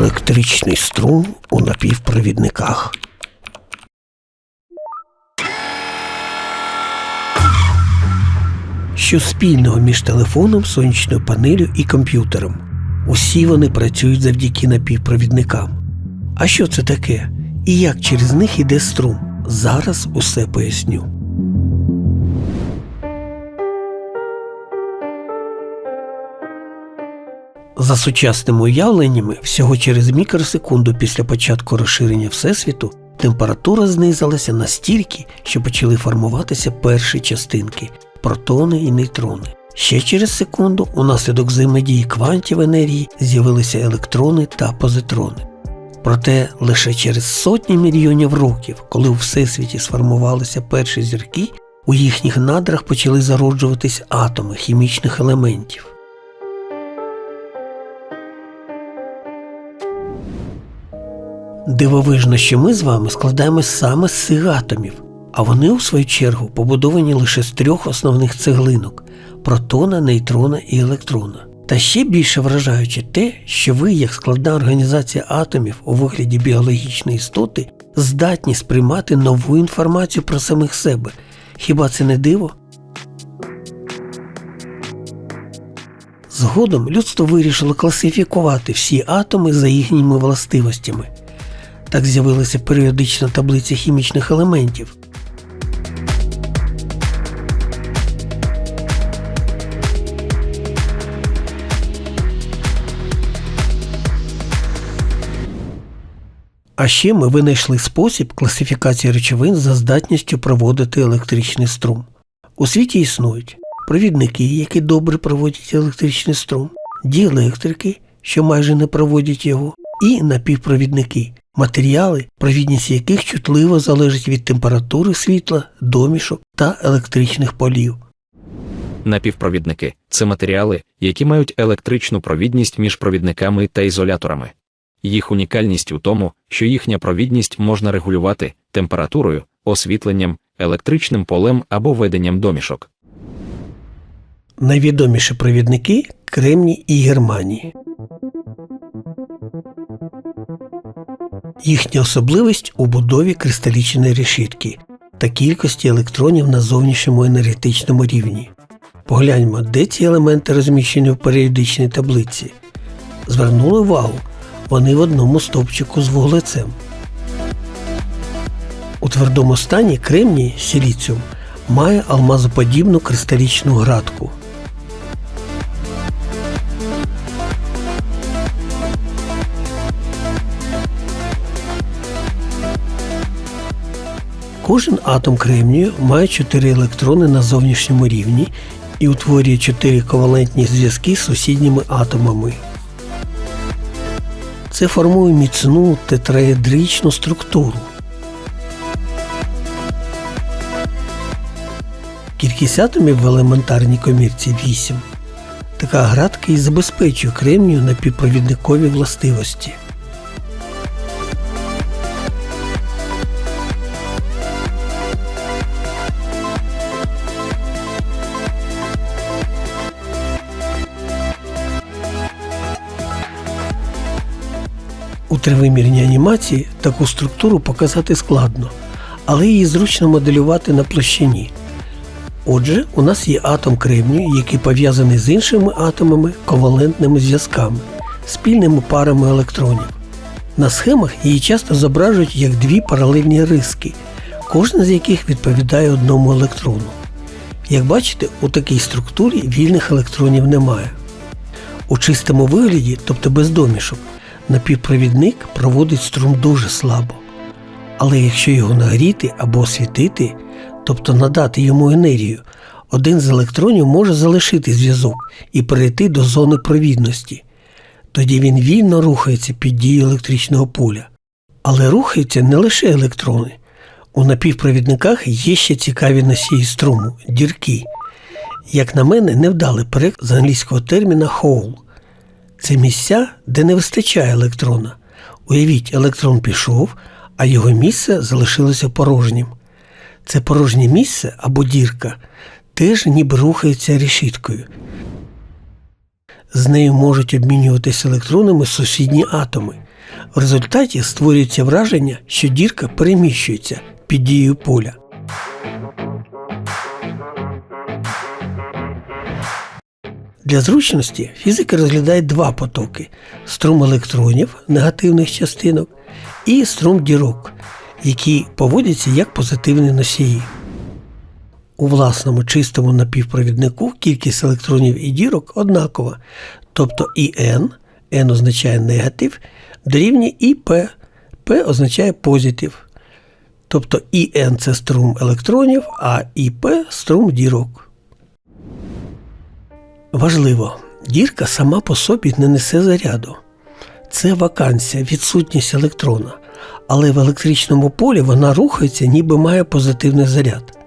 Електричний струм у напівпровідниках. Що спільного між телефоном, сонячною панелю і комп'ютером? Усі вони працюють завдяки напівпровідникам. А що це таке? І як через них іде струм? Зараз усе поясню. За сучасними уявленнями, всього через мікросекунду після початку розширення Всесвіту температура знизилася настільки, що почали формуватися перші частинки протони і нейтрони. Ще через секунду, унаслідок взаємодії квантів енергії, з'явилися електрони та позитрони. Проте лише через сотні мільйонів років, коли у всесвіті сформувалися перші зірки, у їхніх надрах почали зароджуватись атоми хімічних елементів. Дивовижно, що ми з вами складаємось саме з цих атомів, а вони, у свою чергу, побудовані лише з трьох основних цеглинок протона, нейтрона і електрона. Та ще більше вражаюче те, що ви, як складна організація атомів у вигляді біологічної істоти, здатні сприймати нову інформацію про самих себе. Хіба це не диво? Згодом людство вирішило класифікувати всі атоми за їхніми властивостями. Так з'явилася періодична таблиця хімічних елементів. А ще ми винайшли спосіб класифікації речовин за здатністю проводити електричний струм. У світі існують провідники, які добре проводять електричний струм, діелектрики, що майже не проводять його, і напівпровідники, матеріали, провідність яких чутливо залежить від температури світла, домішок та електричних полів. Напівпровідники це матеріали, які мають електричну провідність між провідниками та ізоляторами. Їх унікальність у тому, що їхня провідність можна регулювати температурою, освітленням, електричним полем або веденням домішок. Найвідоміші провідники Кремній і Германії. Їхня особливість у будові кристалічної решітки та кількості електронів на зовнішньому енергетичному рівні. Погляньмо, де ці елементи розміщені в періодичній таблиці. Звернули увагу, вони в одному стовпчику з вуглецем. У твердому стані кремній сіліціум має алмазоподібну кристалічну градку. Кожен атом кремнію має 4 електрони на зовнішньому рівні і утворює 4 ковалентні зв'язки з сусідніми атомами. Це формує міцну тетраедричну структуру. Кількість атомів в елементарній комірці 8. Така градка і забезпечує кремнію напівпровідникові властивості. Тривимірній анімації таку структуру показати складно, але її зручно моделювати на площині. Отже, у нас є атом кремнію, який пов'язаний з іншими атомами ковалентними зв'язками, спільними парами електронів. На схемах її часто зображують як дві паралельні риски, кожна з яких відповідає одному електрону. Як бачите, у такій структурі вільних електронів немає. У чистому вигляді, тобто без домішок, напівпровідник проводить струм дуже слабо. Але якщо його нагріти або освітити, тобто надати йому енергію, один з електронів може залишити зв'язок і перейти до зони провідності. Тоді він вільно рухається під дією електричного поля. Але рухаються не лише електрони. У напівпровідниках є ще цікаві носії струму дірки. Як на мене, невдалий переклад з англійського терміна hole. Це місця, де не вистачає електрона. Уявіть, електрон пішов, а його місце залишилося порожнім. Це порожнє місце або дірка теж ніби рухається решіткою. З нею можуть обмінюватися електронами сусідні атоми. В результаті створюється враження, що дірка переміщується під дією поля. Для зручності фізики розглядають два потоки: струм електронів негативних частинок і струм дірок, які поводяться як позитивні носії. У власному чистому напівпровіднику кількість електронів і дірок однакова, тобто і n, n означає негатив, дорівнює і p, p означає позитив. Тобто і n це струм електронів, а і p струм дірок. Важливо, дірка сама по собі не несе заряду. Це вакансія, відсутність електрона, але в електричному полі вона рухається, ніби має позитивний заряд.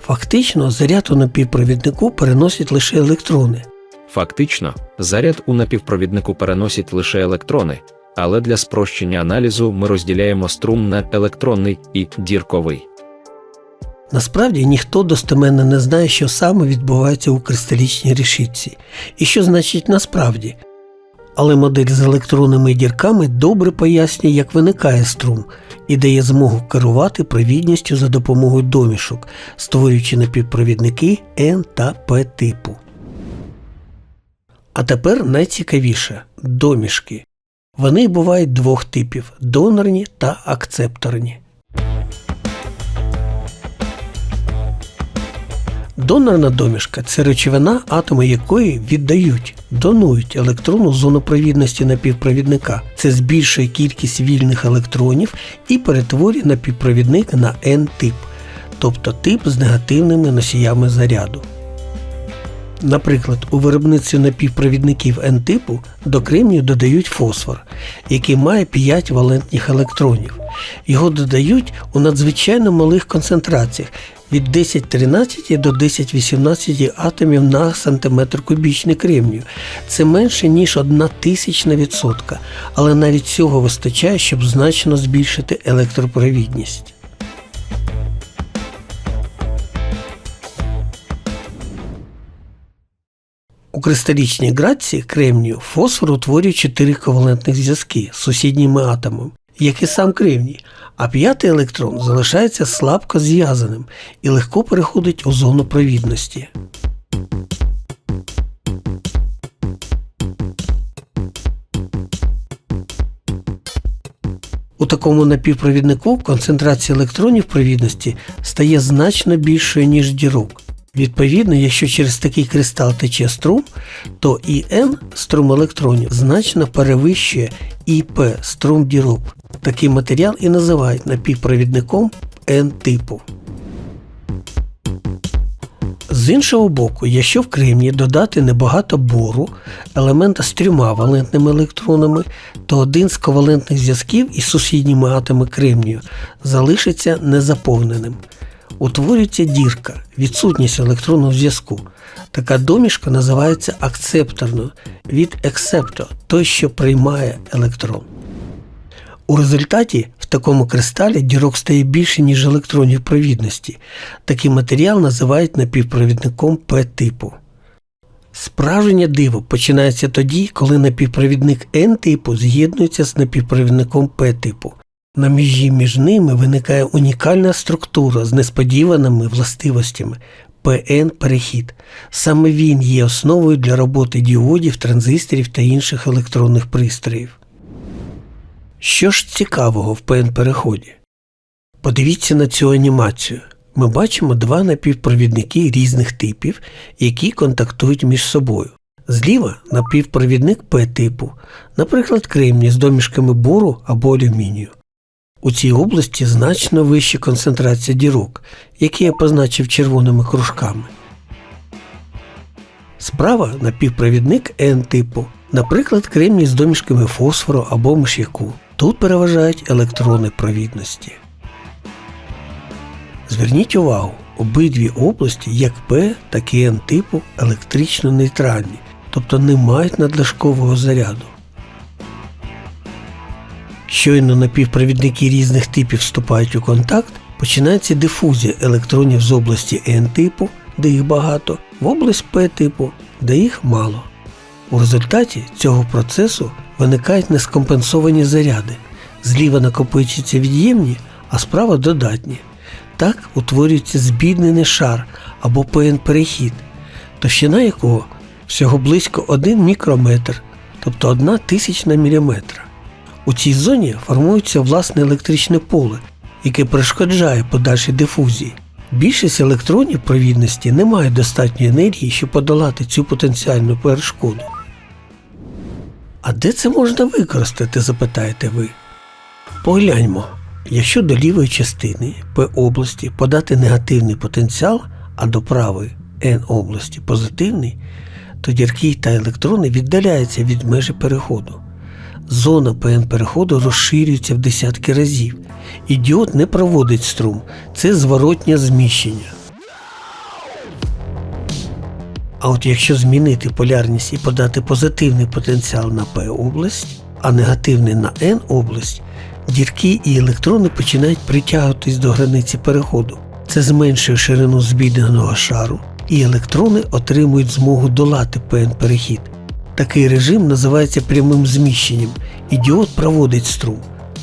Фактично, заряд у напівпровіднику переносять лише електрони. Фактично, заряд у напівпровіднику переносить лише електрони, але для спрощення аналізу ми розділяємо струм на електронний і дірковий. Насправді ніхто достеменно не знає, що саме відбувається у кристалічній решітці і що значить насправді. Але модель з електронними дірками добре пояснює, як виникає струм і дає змогу керувати провідністю за допомогою домішок, створюючи напівпровідники N та P типу. А тепер найцікавіше домішки. Вони бувають двох типів донорні та акцепторні. Донорна домішка це речовина, атоми якої віддають, донують електрону зону провідності напівпровідника. Це збільшує кількість вільних електронів і перетворює напівпровідник на N-тип, тобто тип з негативними носіями заряду. Наприклад, у виробництві напівпровідників N-типу до кремнію додають фосфор, який має 5 валентних електронів. Його додають у надзвичайно малих концентраціях від 10-13 до 10-18 атомів на сантиметр кубічний кремнію. Це менше, ніж 1 тисячна відсотка, але навіть цього вистачає, щоб значно збільшити електропровідність. У кристалічній градці кремнію фосфор утворює 4 ковалентних зв'язки з сусідніми атомами, як і сам кремній, а п'ятий електрон залишається слабко зв'язаним і легко переходить у зону провідності. У такому напівпровіднику концентрація електронів провідності стає значно більшою, ніж дірок. Відповідно, якщо через такий кристал тече струм, то і N струм електронів значно перевищує ІП струм дірок. Такий матеріал і називають напівпровідником N-типу. З іншого боку, якщо в кремнії додати небагато бору, елемента з трьома валентними електронами, то один з ковалентних зв'язків із сусідніми атомами кремнію залишиться незаповненим. Утворюється дірка, відсутність електронного зв'язку. Така домішка називається акцепторною від ексепто, той, що приймає електрон. У результаті в такому кристалі дірок стає більше, ніж електронів провідності. Такий матеріал називають напівпровідником П-типу. Справжнє диво починається тоді, коли напівпровідник N-типу з'єднується з напівпровідником П-типу. На межі між ними виникає унікальна структура з несподіваними властивостями ПН-перехід. Саме він є основою для роботи діодів, транзисторів та інших електронних пристроїв. Що ж цікавого в ПН-переході? Подивіться на цю анімацію. Ми бачимо два напівпровідники різних типів, які контактують між собою. Зліва напівпровідник П-типу, наприклад, кремній з домішками бору або алюмінію. У цій області значно вища концентрація дірок, які я позначив червоними кружками. Справа напівпровідник N-типу, наприклад, кремній з домішками фосфору або миш'яку. Тут переважають електрони провідності. Зверніть увагу, обидві області, як P, так і N типу, електрично нейтральні, тобто не мають надлишкового заряду. Щойно напівпровідники різних типів вступають у контакт, починається дифузія електронів з області N-типу, де їх багато, в область P-типу, де їх мало. У результаті цього процесу виникають нескомпенсовані заряди, Зліва накопичуються від'ємні, а справа додатні. Так утворюється збіднений шар або ПН-перехід, товщина якого всього близько 1 мікрометр, тобто 1 тисячна міліметра. У цій зоні формується власне електричне поле, яке перешкоджає подальшій дифузії. Більшість електронів провідності не має достатньої енергії, щоб подолати цю потенціальну перешкоду. А де це можна використати, запитаєте ви? Погляньмо, якщо до лівої частини П області подати негативний потенціал, а до правої N області позитивний, то дірки та електрони віддаляються від межі переходу. Зона ПН переходу розширюється в десятки разів, і діод не проводить струм, це зворотнє зміщення. А от якщо змінити полярність і подати позитивний потенціал на P область, а негативний на N область, дірки і електрони починають притягуватись до границі переходу. Це зменшує ширину збідненого шару, і електрони отримують змогу долати ПН перехід. Такий режим називається прямим зміщенням, і діод проводить струм.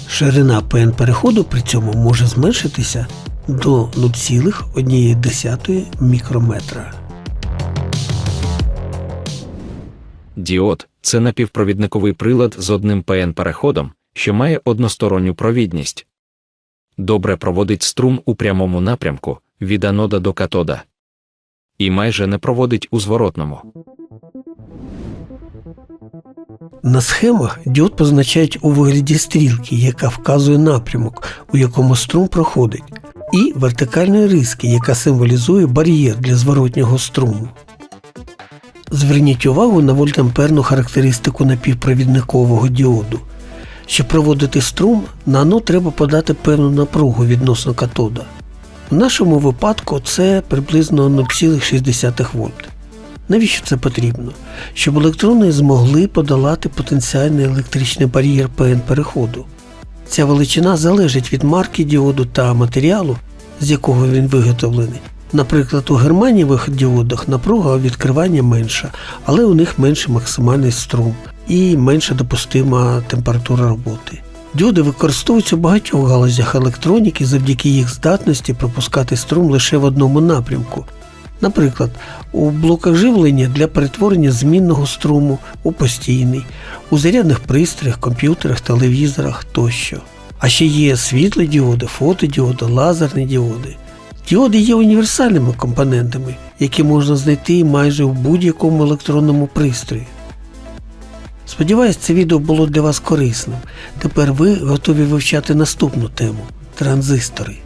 Ширина ПН переходу при цьому може зменшитися до 0,1 мікрометра. Діод це напівпровідниковий прилад з одним ПН-переходом, що має односторонню провідність. Добре проводить струм у прямому напрямку від анода до катода. І майже не проводить у зворотному. На схемах діод позначають у вигляді стрілки, яка вказує напрямок, у якому струм проходить, і вертикальної риски, яка символізує бар'єр для зворотнього струму. Зверніть увагу на вольтамперну характеристику напівпровідникового діоду. Щоб проводити струм, на анод треба подати певну напругу відносно катода. В нашому випадку це приблизно 0,6 вольт. Навіщо це потрібно? Щоб електрони змогли подолати потенціальний електричний бар'єр ПН переходу. Ця величина залежить від марки діоду та матеріалу, з якого він виготовлений. Наприклад, у германієвих діодах напруга відкривання менша, але у них менший максимальний струм і менша допустима температура роботи. Діоди використовуються у багатьох галузях електроніки завдяки їх здатності пропускати струм лише в одному напрямку. Наприклад, у блоках живлення для перетворення змінного струму у постійний, у зарядних пристроях, комп'ютерах, телевізорах тощо. А ще є світлі діоди, фотодіоди, лазерні діоди. Діоди є універсальними компонентами, які можна знайти майже в будь-якому електронному пристрої. Сподіваюсь, це відео було для вас корисним. Тепер ви готові вивчати наступну тему транзистори.